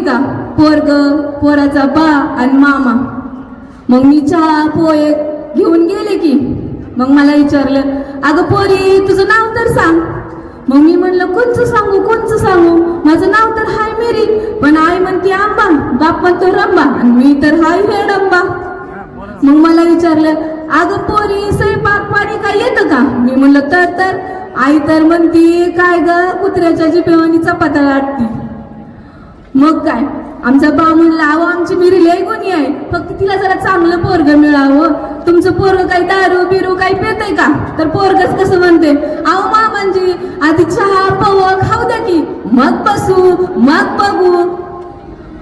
का पोरग पोराचा बा आणि मामा. मग मी चहा पोहे घेऊन गेले की मग मला विचारलं अगं पोरी तुझं नाव तर सांग. मग मी म्हणलं कोणचं सांगू कोणचं सांगू? माझं नाव तर हाय मेरी पण आई म्हणते आंबा बाप म्हणतो रंबा आणि मी तर हाय हेडंबा मग मला विचारलं अगं पोरी स्वयंपाक पाणी काय येतं का? मी म्हणलं तर तर. आई तर म्हणती काय ग कुत्र्याच्या जिपेवानी चपात्या वाटती मग काय? आमचा भाऊ म्हणला अहो आमची मिरी लय गुणी आहे. फक्त तिला जरा चांगलं पोरग मिळावं. तुमचं पोरग काही दारू बिरू काही पेतय का? तर पोरगच कसं म्हणते अहो मामांजी आधी चहा पव खाऊ द्या की. मग बसू मग बघू.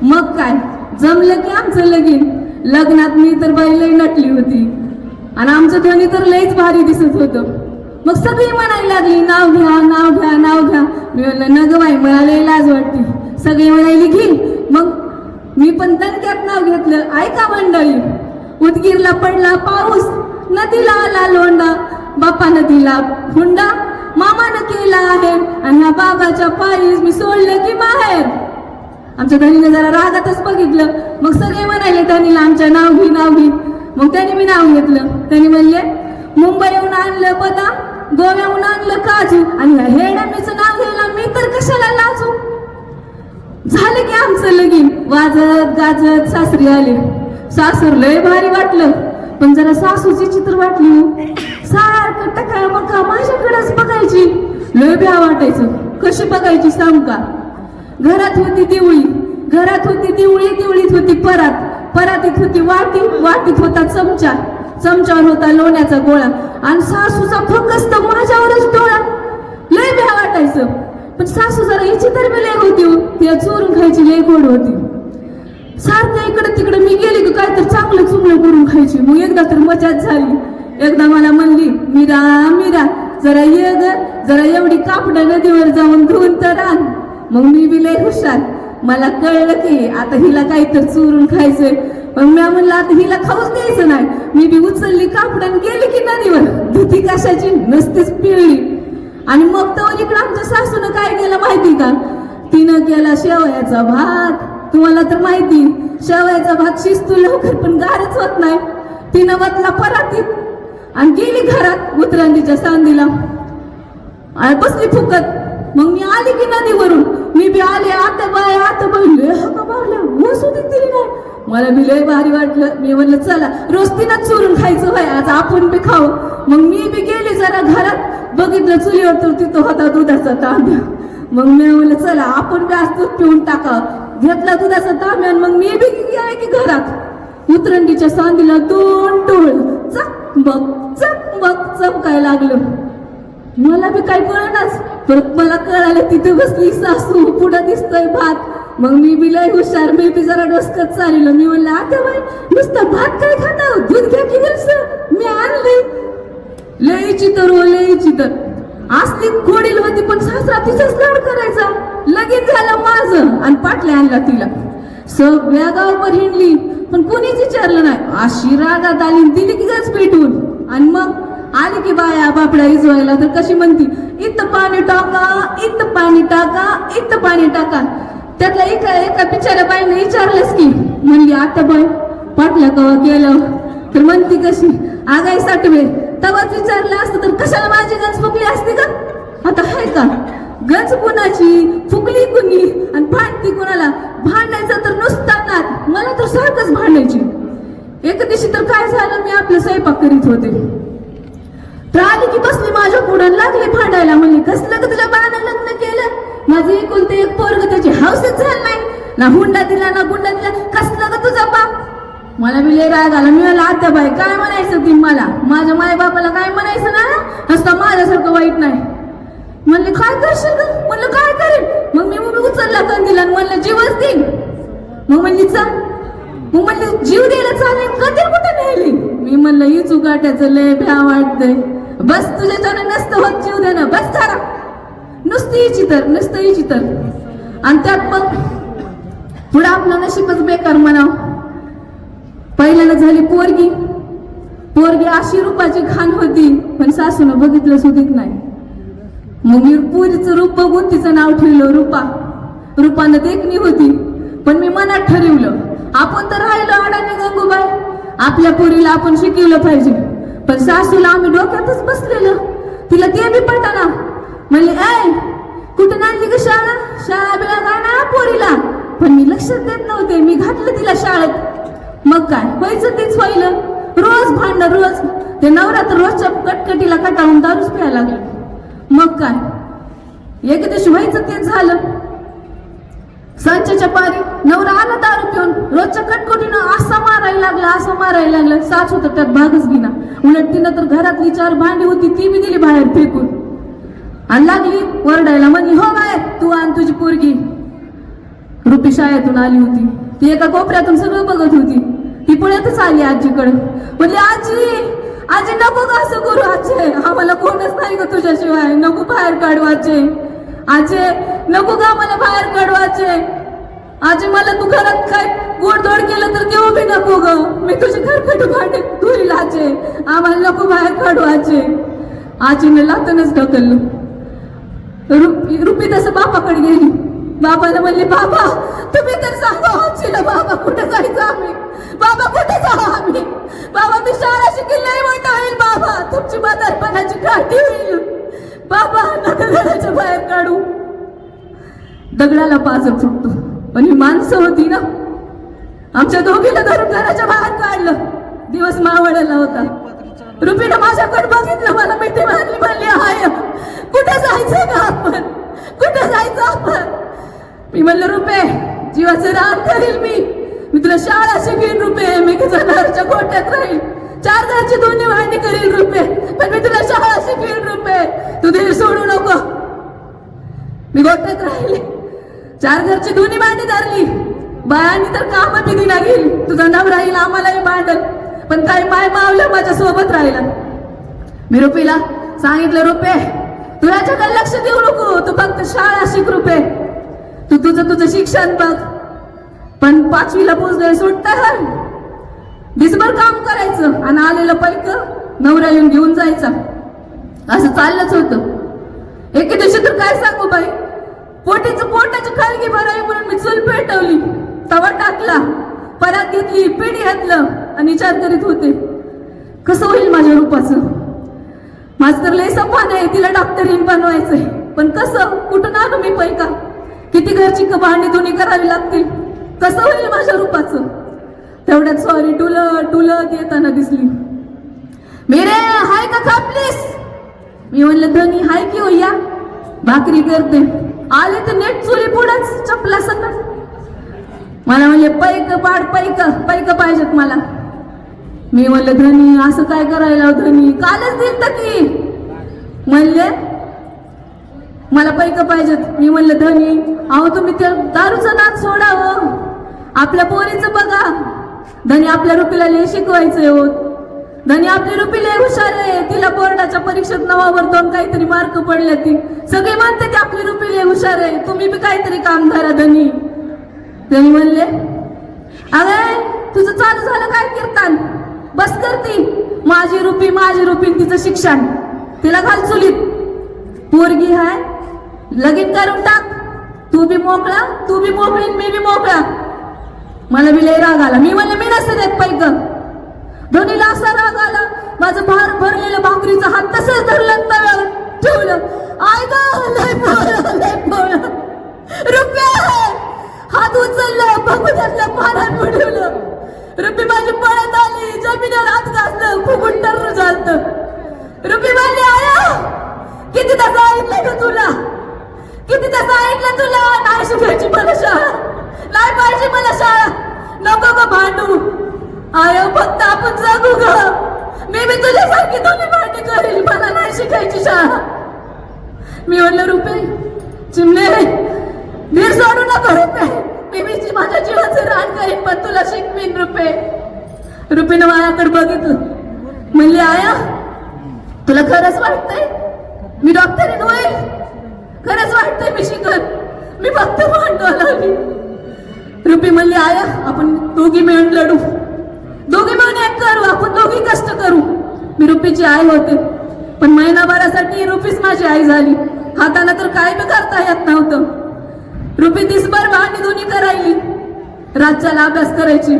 मग काय? जमलं की आमचं लगीन. लग्नात मी तर बाई लय नटली होती. आणि आमचं ध्वनी तर लईच भारी दिसत होतं. मग सगळी म्हणायला लागली नाव घ्या नाव घ्या नाव घ्या. मी म्हणलं न ग बाई मला लय लाज वाटते. सगळी म्हणायली घे. मग मी पण दणक्यात नाव घेतलं. ऐका मंडळी उदगीरला पडला पाऊस नदीला आला लोंडा. बापा नदीला हुंडा मामानं केला आहे आणि ह्या बाबाच्या पायीस मी सोडलं की बाहेर. आमच्या धनीने जरा रागातच बघितलं. मग सगळे म्हणाले धनीला आमच्या नाव घे नाव घे. मग त्यांनी मी नाव घेतलं. त्यांनी म्हणले मुंबईहून आणलं बदाम गोव्याहून आणलं काजू आणि ह्या हेडमीचं नाव घ्यायला मी तर कशाला लाजू? झालं की आमचं लगीन. वाजत गाजत सासरी आले. सासूर लय भारी वाटलं. पण जरा सासूची चित्र वाटली हो. सारखं टका मका माझ्याकडेच बघायची. लय भ्या वाटायचं. कशी बघायची सांग का? घरात होती दिवळी. घरात होती दिवळी दिवळीत होती परात. परातीत होती वाटी वाटीत होता चमचा. चमच्यावर होता लोण्याचा गोळा. आणि सासूचा फकस्त माझ्यावरच डोळा. लय भ्या वाटायचं. पण सासू जरा हिची तर बी लय होती हो. तिला चोरून खायची लय गोड होती. सारखं इकडं तिकडं मी गेली की काय तर चांगलं चुंगलं करून खायची. मग एकदा तर मजाच झाली. एकदा मला म्हणली मीरा मीरा जरा ये ग. जरा एवढी कापडं नदीवर जाऊन धुवून तर आण. मग मी बी लय हुशार. मला कळलं की आता हिला काही तर चोरून खायचंय. पण मी म्हणलं आता हिला खाऊच द्यायचं नाही. मी बी उचलली कापडं गेली की नदीवर. धुती कशाची? नसतेच पिळली. आणि मग तो इकडं आमच्या सासूनं काय केलं माहिती का? तिनं केला शेवयाचा भात. तुम्हाला तर माहिती शेवयाचा भात शिजतो लवकर पण गारच होत नाही. तिनं वतला परातीत आणि गेली घरात उतरांडीच्या सांदीला. आणि बसली फुकत मग मी आली की नदीवरून. मी बी आले आता बाय आता बाय. लय हका मारल्या ऊस होती दिली नाही. मला बी लय भारी वाटलं. मी म्हणलं चला रोज तिनं चोरून खायचं होय आज आपण बी खाऊ. मग मी बी गेले जरा घरात. बघितलं चुलीवर तर तिथं होता दुधाचा तांब्या. मग मी म्हणलं चला आपण बी आज दूध पिऊन टाका. घेतला दुधाचा तांब्या मग मी बी गेले की घरात. उतरंडीच्या सांदीला दोन डोळ चक बघ चक बघ चमकाय लागलं. मला बी काय कळनाच. परत मला कळालं तिथे बसली सासू पुढं दिसतोय भात. मग मी बी लय हुशार मी बी जरा डोसकत चाललो. मी म्हणलं आता बाई नुसतं भात काय खाता दूध घ्या की मी आणले लईची तर हो तर असली खोडील होती पण सासरा तिचाच लाड करायचा. लगेच झालं माझ आणि पाटल्या आणला तिला. सगळ्या गावभर हिंडली पण कोणीच विचारलं नाही. अशी रागात आली दिली की गच पेटून. आणि मग आली की बाया बापड्या इजवायला. तर कशी म्हणती इथं पाणी टाका इथं पाणी टाका इथं पाणी टाका. त्यातला एका एका बिचाऱ्या बाईने विचारलंच की म्हणली आता बाई पाटल्या कवा केलं तर म्हणती कशी आगाई साठवे. तवाच विचारलं असतं तर कशाला माझी गंज फुकली असती का आता आहे का? गंज कुणाची? फुकली कुणी? आणि भांडती कुणाला? भांडायचं तर नुसता नात मला तर सारखंच भांडायची. एका दिवशी तर काय झालं? मी आपलं स्वयंपाक करीत होते. तर आली की बसली माझ्या पुढं लागली भांडायला. म्हणली कसलं का तुझ्या बाळाला लग्न केलं? माझं एकुलते एक पोरग त्याची हौसच झालं नाही. ना हुंडा दिला ना गुंडा दिला. मला बी लय राग आला. मी म्हणलं आता बाई काय म्हणायचं ती मला? माझ्या माय बापाला काय म्हणायचं ना? हसता माझ्यासारखं वाईट नाही. म्हणले काय करशील ग? म्हणलं काय करेल मग मी मम्मी उचलला कंदीला आणि म्हणलं जीवच देईन. मग म्हणली चा मग म्हणली जीव द्यायला चालेल कधी कुठे नेली मी म्हणलं ही चुकाट्याचं लय भ्या वाटतंय. बस तुझ्याच्यानं नसतं होत जीव देणं. बस झाला नुसती हिची तर नुसतं हिची तर. आणि त्यात मग पुढं आपलं नशीबच बेकार म्हणाव. पहिल्याला झाली पोरगी. पोरगी अशी रूपाची खान होती पण सासून बघितलं सुधीत नाही. मग मी पुरीचं रूप बघून तिचं नाव ठेवलं रूपा. रूपानं देखणी होती पण मी मनात ठरवलं आपण तर राहिलो अडाणी गंगूबाई. आपल्या पोरीला आपण शिकवलं पाहिजे पण सासूला आम्ही डोक्यातच बसलेलं. तिला ते बी पटाना. म्हणले ऐ कुठं आणली ग शाळा? शाळा बिळा जाणार ना पोरीला? पण मी लक्षात देत नव्हते मी घातलं तिला शाळेत. मग काय? व्हायचं तेच व्हायलं. रोज भांडण रोज. ते नवरा तर रोजच्या कटकटीला कटाळून दारूच प्यायला लागले. मग काय? एक दिवशी व्हायचं तेच झालं. सांच्याच्या पारी नवरा आला दारू पिऊन. रोजच्या कटकटीनं असा मारायला लागला असं मारायला लागलं. साच होतं त्यात भागच घेना उलट तिनं तर घरातली चार भांडी होती ती बी दिली बाहेर फेकून. आणि लागली वरडायला म्हणे हो बाहेर तू आण तुझी पोरगी. रुपी शाळेतून आली होती. ती एका कोपऱ्यातून सगळं बघत होती. ती पुण्यातच आली आजीकडे. म्हणजे आजी आजी नको का असं करू आजे. आम्हाला कोणच नाही ग तुझ्याशिवाय. नको बाहेर काढवाचे आजे. नको का मला बाहेर काढवाचे आजी. मला तू घरात काय गोडधोड केलं तर देऊ बी नको ग. मी तुझे घरकट भांडे धुईल आजे. आम्हाला नको बाहेर काढवाचे आजीने लातनच ढकललं. रुपी रुपी तसं बापाकडे गेली. बाबाला म्हणले बाबा तुम्ही तर सांगा आजीला बाबा कुठे जायचं आम्ही? बाबा कुठे जाऊ आम्ही? बाबा मी शाळा शिकेल नाही मोठा होईल बाबा. तुमची म्हातारपणाची काठी होईल. बाबा घराच्या बाहेर काढू. दगडाला पाजत सुटतो पण ही माणसं होती ना? आमच्या दोघीला धरून घराच्या बाहेर काढलं. दिवस मावळला होता. रुपीनं माझ्याकडे बघितलं मला मिठी मारली म्हणली हाय कुठे जायचं का आपण? कुठे जायचं आपण? मी म्हणलं रुपे जीवाचं रान करील मी. मी तुला शाळा शिकेन रुपे. मी जनावरच्या गोट्यात राहील चार घरची दोन्ही वाहणी करील रुपे. पण मी तुला शाळा शिकेन रुपे. तू धीर सोडू नको. मी गोट्यात राहिले. चार घरची दोन्ही भांडी धरली. बायांनी तर काम बी दिला गेली तुझा नाव राहील आम्हालाही भांडल. पण काही माय मावलं माझ्या सोबत राहिला. मी रुपीला सांगितलं रुपे तू याच्याकडे लक्ष देऊ नको. तू फक्त शाळा शिक रुपे. तू तुझं तुझं शिक्षण बघ. पण पाचवीला पोचले सुटता हर दिसभर काम करायचं आणि आलेलं पैक नवरा येऊन घेऊन जायचा. असं चाललंच होतं. एके दिवशी तर काय सांगू बाई? पोटीचं पोटाची खालगी भरावी म्हणून मी चूल पेटवली. तवा टाकला. परत घेतली पिढी घातलं आणि विचार करीत होते. कसं होईल माझ्या रूपाचं? माझं तर लय सपान आहे तिला डॉक्टरीन बनवायचंय. पण कसं? कुठून आणू मी पैका? किती घरची क- भांडी धुणी करावी लागतील? कसं होईल माझ्या रूपाचं? तेवढ्यात सॉरी टुलत टुलत येताना दिसली. मेरे हाय का खापलीस मी म्हणलं धनी हाय की हो भाकरी करते. आले तर नेट चुली पुढंच चपला सकट मला म्हणले पैक पाड पैक पैक पाहिजेत मला. मी म्हणलं धनी असं काय करायला हो धनी? कालच दिलत की. म्हणले मला पैक पाहिजेत. मी म्हणलं धनी अहो तुम्ही त्या दारूचं नाद सोडावं. आपल्या पोरीचं बघा. धनी आपल्या रुपीला लय शिकवायचं हो. धनी आपली रुपी लय हुशार आहे. तिला बोर्डाच्या परीक्षेत नवावर दोन काहीतरी मार्क पडले ती. सगळे म्हणते की आपली रुपी लय हुशार आहे. तुम्ही बी काहीतरी काम धरा धनी. धनी म्हणले अरे तुझं चालू झालं काय कीर्तन? बस करती माझी रुपी माझी रुपी तिचं शिक्षण. तिला घाल चुलीत. पोरगी हाय लगीन करून टाक. तू बी मोकळा तू बी मोकळी मी बी मोकळा. मला बी लय राग आला. मी म्हणलं मी नसते देत पैक धोनीला असा राग आला माझं भार भरलेलं भाकरीचा हात तसंच धरलं तळ तव्यावर ठेवलं. आय ग लय पोळं, लय पोळं. रुपया हात उचललं बघून पाण्यात बुडवलं. रुपी माझी पळत आली जमिनीवर हात घातलं फुगून टर्र झालत. रुपी म्हणली आया किती तास ऐकलं तुला? किती तसं ऐकलं तुला? नाही शिकायची मला शाळा. नाही पाहिजे मला शाळा. नको ग भांडू. आय फक्त आपण जगू ग. मी मी तुझ्यासारखी तुम्ही भांडी करेल. मला नाही शिकायची शाळा. मी म्हणलं रुपे चिमणे धीर सोडू नको रुपे. मी मी माझ्या जीवाचं रान करेन पण तुला शिकवीन रुपे. रुपीनं माझ्याकडे बघितलं. म्हणली आया तुला खरंच वाटतंय? मी डॉक्टरीन होईल. खरंच वाटतंय मी शिकत मी फक्त भांडवल आली रुपी म्हणली आया आपण दोघी मिळून लढू. दोघी मिळून एक करू आपण दोघी कष्ट करू. मी रुपीची आई होते. पण महिनाभरासाठी रुपीच माझी आई झाली. हाताला तर काय बी करता येत नव्हतं. रुपी दिसभर भांडी धुणी करायली. राज्याला अभ्यास करायची.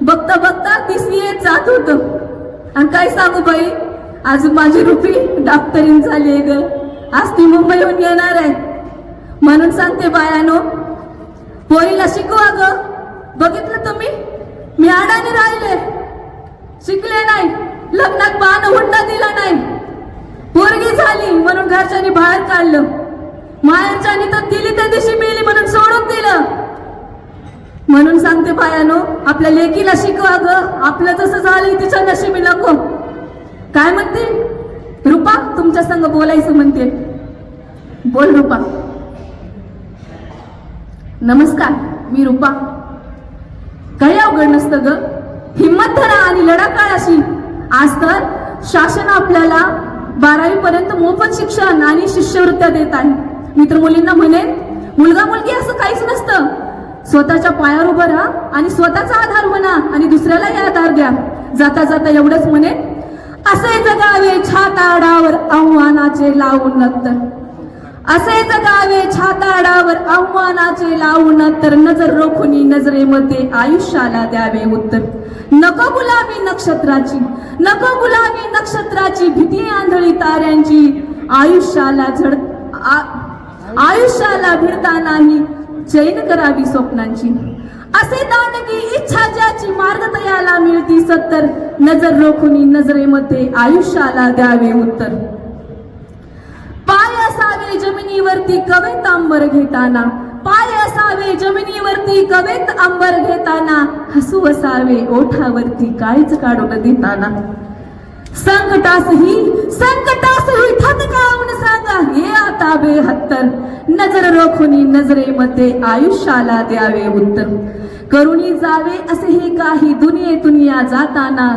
बघता बघता दिसली येत जात होत. आणि काय सांगू बाई आज माझी रुपी डॉक्टरीन झाली आहे ग. आज ती मुंबईहून येणार आहे. म्हणून सांगते बायानो पोरीला शिकवा ग. बघितलं तुम्ही? मी अडाणी राहिले. शिकले नाही. लग्नात बाण हुंडा दिला नाही. पोरगी झाली म्हणून घरच्यांनी बाहेर काढलं. मायांच्यानी तर दिली त्या दिवशी मिळली म्हणून सोडून दिलं. म्हणून सांगते बायानो आपल्या लेकीला शिकवा ग. आपलं जसं झालं तिच्या नशिबी नको. काय म्हणते? संग बोलायचं म्हणते. बोल रुपा. नमस्कार मी रुपा. काही अवघड नसतं ग. हिंमत धरा आणि लढा काळाशी आज तर शासन आपल्याला बारावी पर्यंत मोफत शिक्षण आणि शिष्यवृत्त्या देत आहे. मित्र मुलींना म्हणेन मुलगा मुलगी असं काहीच नसतं. स्वतःच्या पायावर उभं राहा आणि स्वतःचा आधार म्हणा आणि दुसऱ्यालाही आधार द्या. जाता जाता एवढंच म्हणेन असे जगावे छाताडावर आव्हानाचे लावून नंतर. असे जगावे छाताडावर आव्हानाचे लावून तर नजर रोखुनी नजरेमध्ये आयुष्याला द्यावे उत्तर. नको गुलाबी नक्षत्राची नको गुलाबी नक्षत्राची भीती आंधळी ताऱ्यांची. आयुष्याला झड आ- आयुष्याला भिडता नाही चैन करावी स्वप्नांची. असे दानगी इच्छा ज्याची मार्ग तयाला मिळती सत्तर. नजर रोखुनी नजरेमध्ये आयुष्याला द्यावे उत्तर. पाय असावे जमिनीवरती कवेत अंबर घेताना. पाय असावे जमिनीवरती कवेत अंबर घेताना. हसू असावे ओठावरती काळीच काढून देताना. संकटासही संकटासही थतकावून सांगा हे आता बेहत्तर. नजर रोखुनी नजरेमध्ये आयुष्याला द्यावे उत्तर. करुणी जावे असे हे काही दुनियेतून या जाताना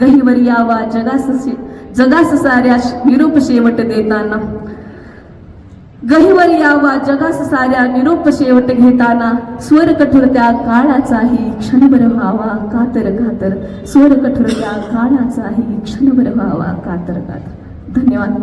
गहिवर यावा जगास जगास साऱ्या निरूप शेवट देताना. गहिवर यावा जगास साऱ्या निरोप शेवट घेताना स्वर कठोर त्या काळाचाही क्षणभर व्हावा कातर कातर. स्वर कठोर त्या काळाचाही क्षणभर व्हावा कातर कातर. धन्यवाद.